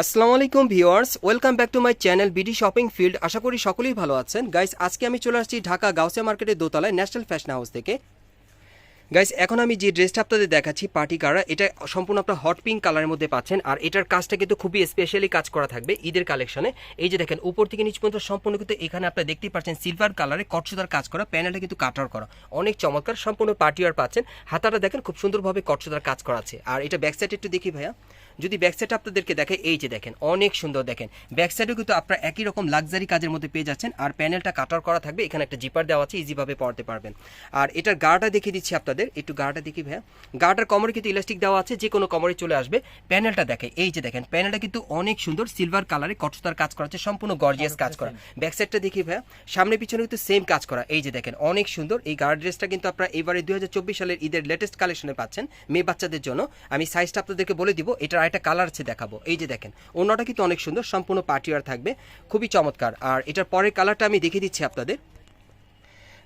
আসসালামু আলাইকুম viewers, welcome back to my channel BD shopping field. আশা করি সকলেই ভালো আছেন। গাইস, আজকে আমি চলে আসছি ঢাকা গাউসিয়া মার্কেটের দোতলায় ন্যাশনাল ফ্যাশন হাউস থেকে। গাইস, এখন আমি যে ড্রেসটা আপনাদের দেখাচ্ছি, পার্টি কারা, এটা সম্পূর্ণ আপনার হট পিঙ্ক কালারের মধ্যে পাচ্ছেন। আর এটার কাজটা কিন্তু খুবই স্পেশালি কাজ করা থাকবে ঈদের কালেকশনে। এই যে দেখেন, উপর থেকে নিচ পর্যন্ত সম্পূর্ণ কিন্তু এখানে আপনারা দেখতেই পাচ্ছেন সিলভার কালারে কটসুদার কাজ করা, প্যানেলটা কিন্তু কাটার করা। অনেক চমৎকার, সম্পূর্ণ পার্টি আর পাচ্ছেন। হাতাটা দেখেন, খুব সুন্দরভাবে কটসুদার কাজ করা আছে। আর এটা ব্যাক সাইড একটু দেখি ভাইয়া। যদি ব্যাক সাইড আপনাদেরকে দেখে এই যে দেখেন অনেক সুন্দর দেখেন। ব্যাক সাইডেও কিন্তু আপনারা একই রকম লাক্সারি কাজের মধ্যে পেয়ে যাচ্ছেন। আর প্যানেলটা কাটার করা থাকবে এখানে একটা জিপার দেওয়া আছে ইজিভাবে পড়তে পারবেন। আর এটার গাটা দেখিয়ে দিচ্ছি আপনাদের একটু গাটা দেখি ভাইয়া। গাটার কমরে কিন্তু ইলাস্টিক দেওয়া আছে যে কোনো কমরে চলে আসবে। প্যানেলটা দেখে এই যে দেখেন প্যানেলটা কিন্তু অনেক সুন্দর সিলভার কালারে কটসতার কাজ করা আছে সম্পূর্ণ গর্জিয়াস কাজ করা। ব্যাক সাইডটা দেখি ভাইয়া সামনে পিছনে কিন্তু সেম কাজ করা। এই যে দেখেন অনেক সুন্দর এই গার্ড ড্রেসটা কিন্তু আপনারা এবারে দু হাজার চব্বিশ সালের ঈদের লেটেস্ট কালেকশনে পাচ্ছেন মেয়ে বাচ্চাদের জন্য। আমি সাইজটা আপনাদেরকে বলে দিব এটার আরেকটা কালার আছে দেখাবো। এই যে দেখেন অন্যটা কিন্তু অনেক সুন্দর, সম্পূর্ণ পার্টিওয়ার থাকবে, খুবই চমৎকার। আর এটার পরের কালারটা আমি দেখিয়ে দিচ্ছি আপনাদের।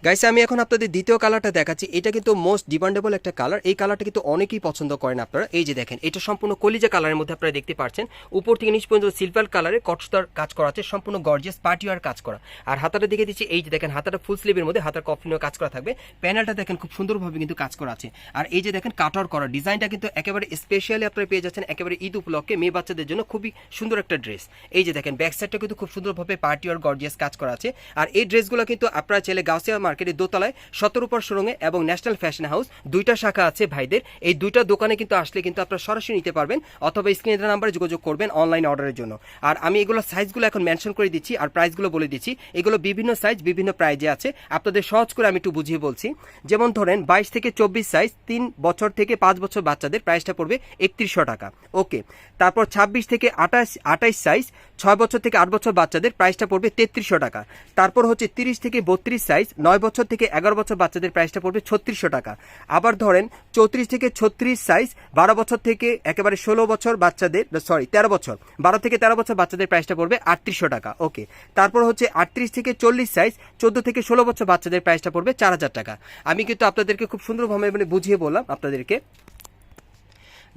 গাইস আমি এখন আপনাদের দ্বিতীয় কালারটা দেখাচ্ছি। এটা কিন্তু মোস্ট ডিমান্ডেবল একটা কালার এই কালারটা কিন্তু অনেকেই পছন্দ করেন আপনারা। এই যে দেখেন, এটা সম্পূর্ণ কলিজা কালারের মধ্যে আপনারা দেখতে পাচ্ছেন। উপর থেকে নিচ পর্যন্ত সিলভার কালারে কটস্টার কাজ করা আছে। সম্পূর্ণ গর্জিয়াস পার্টিওয়ার কাজ করা। আর হাতাটা দেখে দিচ্ছি, এই যে দেখেন, হাতাটা ফুল স্লিভের মধ্যে হাতার কফলিনও কাজ করা থাকবে। প্যানেলটা দেখেন, খুব সুন্দরভাবে কিন্তু কাজ করা আছে। আর এই যে দেখেন কাটার করা। ডিজাইনটা কিন্তু একেবারে স্পেশালি আপনারা পেয়ে যাচ্ছেন। একেবারে ঈদ উপলক্ষে মেয়ে বাচ্চাদের জন্য খুবই সুন্দর একটা ড্রেস এই যে দেখেন ব্যাক সাইডটা কিন্তু খুব সুন্দরভাবে পার্টিওয়ার গর্জিয়াস কাজ করা আছে। আর এই ড্রেসগুলো কিন্তু আপনারা চাইলে গাউসিয়া মার্কেটের দোতলায় সতেরোপর সুরঙ্গে এবং ন্যাশনাল ফ্যাশন হাউস দুইটা শাখা আছে ভাইদের। এই দুইটা দোকানে কিন্তু আসলে কিন্তু আপনারা সরাসরি নিতে পারবেন অথবা স্ক্রিনের নাম্বারে যোগাযোগ করবেন অনলাইন অর্ডারের জন্য। আর আমি এগুলো সাইজগুলো এখন মেনশন করে দিচ্ছি আর প্রাইসগুলো বলে দিচ্ছি। এগুলো বিভিন্ন সাইজ, বিভিন্ন প্রাইজে আছে। আপনাদের সহজ করে আমি একটু বুঝিয়ে বলছি। যেমন ধরেন বাইশ থেকে চব্বিশ সাইজ, তিন বছর থেকে পাঁচ বছর বাচ্চাদের প্রাইসটা পড়বে একত্রিশশো টাকা। ওকে। তারপর ছাব্বিশ থেকে আঠাশ আঠাইশ সাইজ ছয় বছর থেকে আট বছর বাচ্চাদের প্রাইসটা পড়বে তেত্রিশশো টাকা। তারপর হচ্ছে তিরিশ থেকে বত্রিশ সাইজ নয় বছর থেকে এগারো বছর বাচ্চাদের প্রাইসটা পড়বে ছত্রিশশো টাকা। আবার ধরেন চৌত্রিশ থেকে ছত্রিশ সাইজ বারো বছর থেকে একেবারে ষোলো বছর বাচ্চাদের সরি তেরো বছর, বারো থেকে তেরো বছর বাচ্চাদের প্রাইসটা পড়বে আটত্রিশশো টাকা ওকে তারপর হচ্ছে আটত্রিশ থেকে চল্লিশ সাইজ চোদ্দ থেকে ষোলো বছর বাচ্চাদের প্রাইসটা পড়বে চার হাজার টাকা। আমি কিন্তু আপনাদেরকে খুব সুন্দরভাবে মানে বুঝিয়ে বললাম আপনাদেরকে।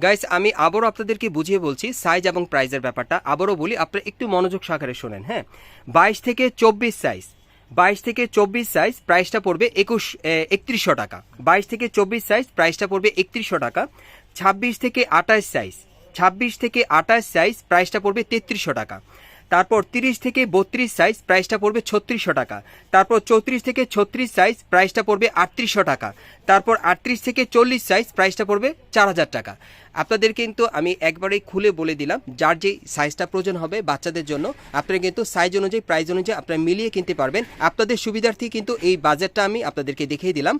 গাইস আমি আবারও আপনাদেরকে বুঝিয়ে বলছি সাইজ এবং প্রাইজের ব্যাপারটা। আবারও বলি আপনারা একটু মনোযোগ সহকারে শোনেন হ্যাঁ? বাইশ থেকে চব্বিশ সাইজ বাইশ থেকে চব্বিশ সাইজ প্রাইসটা পড়বে একুশ একত্রিশশো টাকা। বাইশ থেকে চব্বিশ সাইজ প্রাইসটা পড়বে একত্রিশশো টাকা। ছাব্বিশ থেকে আঠাশ সাইজ ছাব্বিশ থেকে আঠাশ সাইজ প্রাইসটা পড়বে তেত্রিশশো টাকা। তারপর তিরিশ থেকে বত্রিশ সাইজ প্রাইসটা পড়বে ছত্রিশশো টাকা। তারপর চৌত্রিশ থেকে ছত্রিশ সাইজ প্রাইসটা পড়বে আটত্রিশশো টাকা। তারপর আটত্রিশ থেকে চল্লিশ সাইজ প্রাইসটা পড়বে চার হাজার টাকা। আপনাদের কিন্তু আমি একবারেই খুলে বলে দিলাম, যার যেই সাইজটা প্রয়োজন হবে বাচ্চাদের জন্য, আপনারা কিন্তু সাইজ অনুযায়ী প্রাইস অনুযায়ী আপনারা মিলিয়ে কিনতে পারবেন। আপনাদের সুবিধার্থে কিন্তু এই বাজেটটা আমি আপনাদেরকে দেখিয়ে দিলাম।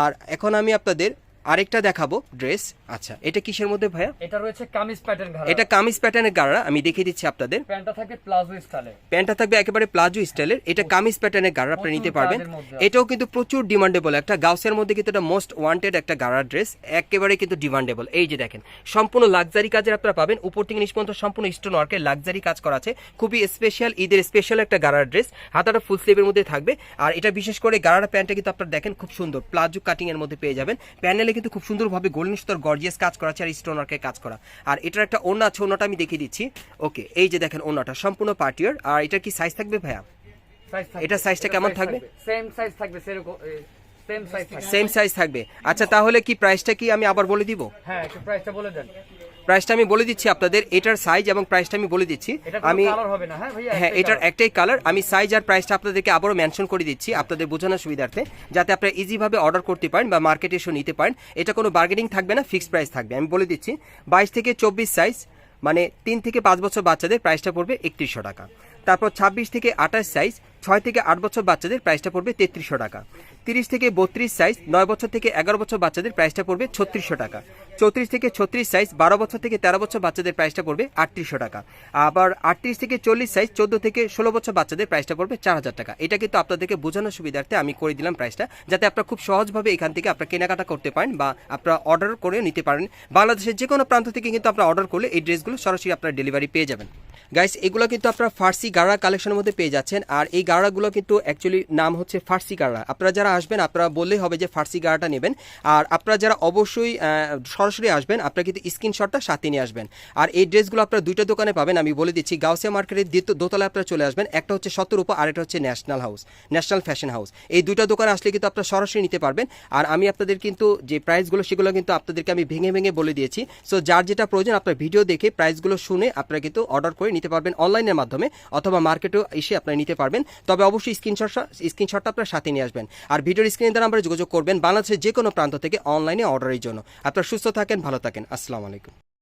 আর এখন আমি আপনাদের আরেকটা দেখাবো ড্রেস। আচ্ছা এটা কিসের মধ্যে ভাইয়া? এটা রয়েছে কামিজ প্যাটার্ন ঘাড়া এটা কামিজ প্যাটার্নের গাড়া আমি দেখিয়ে দিচ্ছি আপনাদের। প্যান্টটা থাকবে প্লাজো স্টাইলে। প্যান্টটা থাকবে একেবারে প্লাজো স্টাইলের। এটা কামিজ প্যাটার্নের গাড়া আপনারা নিতে পারবেন। এটাও কিন্তু প্রচুর ডিমান্ডেবল একটা গাউসের মধ্যে কিন্তু এটা মোস্ট ওয়ান্টেড একটা গাড়া ড্রেস একেবারে কিন্তু ডিমান্ডেবল এই যে দেখেন সম্পূর্ণ লাক্সারি কাজের আপনারা পাবেন। উপর থেকে নিচ পর্যন্ত সম্পূর্ণ স্টোন ওয়ার্কের লাক্সারি কাজ করা আছে। খুবই স্পেশাল ঈদের স্পেশাল একটা গাড়ার ড্রেস হাতাটা ফুল স্লিভের মধ্যে থাকবে। আর এটা বিশেষ করে গাড়ার প্যান্টটা কিন্তু আপনারা দেখেন খুব সুন্দর। প্লাজো কাটিং এর মধ্যে পেয়ে যাবেন। প্যানেলে কিন্তু খুব সুন্দরভাবে গোল্ডেন স্তর গর্জিয়াস কাজ করা আছে আর স্টোন ওয়ার্কের কাজ করা। আর এটার একটা ওনা আছে ওনাটা আমি দেখিয়ে দিচ্ছি। ওকে এই যে দেখেন ওনাটা সম্পূর্ণ পার্টিয়ার আর এটার কি সাইজ থাকবে ভাইয়া? এটার এটা সাইজটা কেমন থাকবে? সেম সাইজ থাকবে সেরকম সেম সাইজ থাকবে সেম সাইজ থাকবে। আচ্ছা তাহলে কি প্রাইসটা কি আমি আবার বলে দিব? হ্যাঁ একটু প্রাইসটা বলে দেন। প্রাইসটা আমি বলে দিচ্ছি আপনাদের এটার সাইজ এবং প্রাইসটা আমি বলে দিচ্ছি। আমি হ্যাঁ হ্যাঁ এটার একটাই কালার আমি সাইজ আর প্রাইসটা আপনাদেরকে আবারও মেনশন করে দিচ্ছি আপনাদের বোঝানোর সুবিধার্থে যাতে আপনারা ইজিভাবে অর্ডার করতে পারেন বা মার্কেটে এসে নিতে পারেন। এটা কোনো বার্গেনিং থাকবে না ফিক্সড প্রাইস থাকবে। আমি বলে দিচ্ছি বাইশ থেকে চব্বিশ সাইজ মানে তিন থেকে পাঁচ বছর বাচ্চাদের প্রাইসটা পড়বে একত্রিশশো টাকা। তারপর ছাব্বিশ থেকে আঠাশ সাইজ ছয় থেকে আট বছর বাচ্চাদের প্রাইসটা পড়বে তেত্রিশশো টাকা। তিরিশ থেকে বত্রিশ সাইজ নয় বছর থেকে এগারো বছর বাচ্চাদের প্রাইসটা পড়বে ছত্রিশশো টাকা। চৌত্রিশ থেকে ছত্রিশ সাইজ বারো বছর থেকে তেরো বছর বাচ্চাদের প্রাইসটা পড়বে আটত্রিশশো টাকা। আবার আটত্রিশ থেকে চল্লিশ সাইজ চোদ্দ থেকে ষোলো বছর বাচ্চাদের প্রাইসটা পড়বে চার হাজার টাকা। এটা কিন্তু আপনাদেরকে বোঝানোর সুবিধার্থে আমি করে দিলাম প্রাইসটা যাতে আপনারা খুব সহজভাবে এখান থেকে আপনারা কেনাকাটা করতে পারেন বা আপনারা অর্ডার করে নিতে পারেন। বাংলাদেশের যে কোনো প্রান্ত থেকে কিন্তু আপনারা অর্ডার করলে এই ড্রেসগুলো সরাসরি আপনারা ডেলিভারি পেয়ে যাবেন। গাইস এগুলো কিন্তু আপনারা ফার্সি গাড়া কালেকশনের মধ্যে পেয়ে যাচ্ছেন। আর এই গাড়াগুলো কিন্তু অ্যাকচুয়ালি নাম হচ্ছে ফার্সি গাড়া আপনারা যারা আসবেন, আপনারা বললেই হবে যে ফার্সি গাড়াটা নেবেন। আর আপনারা যারা অবশ্যই সরাসরি আসবেন, আপনারা কিন্তু স্ক্রিনশটটা সাথে নিয়ে আসবেন। আর এই ড্রেসগুলো আপনারা দুইটা দোকানে পাবেন, আমি বলে দিচ্ছি, গাউসিয়া মার্কেটের দ্বিতীয় দোতলায় আপনারা চলে আসবেন, একটা হচ্ছে সত্তর উপর আর একটা হচ্ছে national house, national fashion house. এই দুইটা দোকানে আসলে কিন্তু আপনারা সরাসরি নিতে পারবেন। আর আমি আপনাদের কিন্তু যে প্রাইসগুলো, সেগুলো কিন্তু আপনাদেরকে আমি ভেঙে ভেঙে বলে দিয়েছি। সো যার যেটা প্রয়োজন, আপনার ভিডিও দেখে প্রাইসগুলো শুনে আপনারা কিন্তু অর্ডার করে নিতে পারবেন অনলাইনের মাধ্যমে, অথবা মার্কেটেও এসে আপনারা নিতে পারবেন। তবে অবশ্যই স্ক্রিনশট, স্ক্রিনশটটা আপনার সাথে নিয়ে আসবেন। আর ভিডিওর স্ক্রিনে দ্বারা আমরা যোগাযোগ করবেন বাংলাদেশের যে কোনো প্রান্ত থেকে অনলাইনে অর্ডারের জন্য। আপনার সুস্থ থাকেন ভালো থাকেন। আসসালামু আলাইকুম।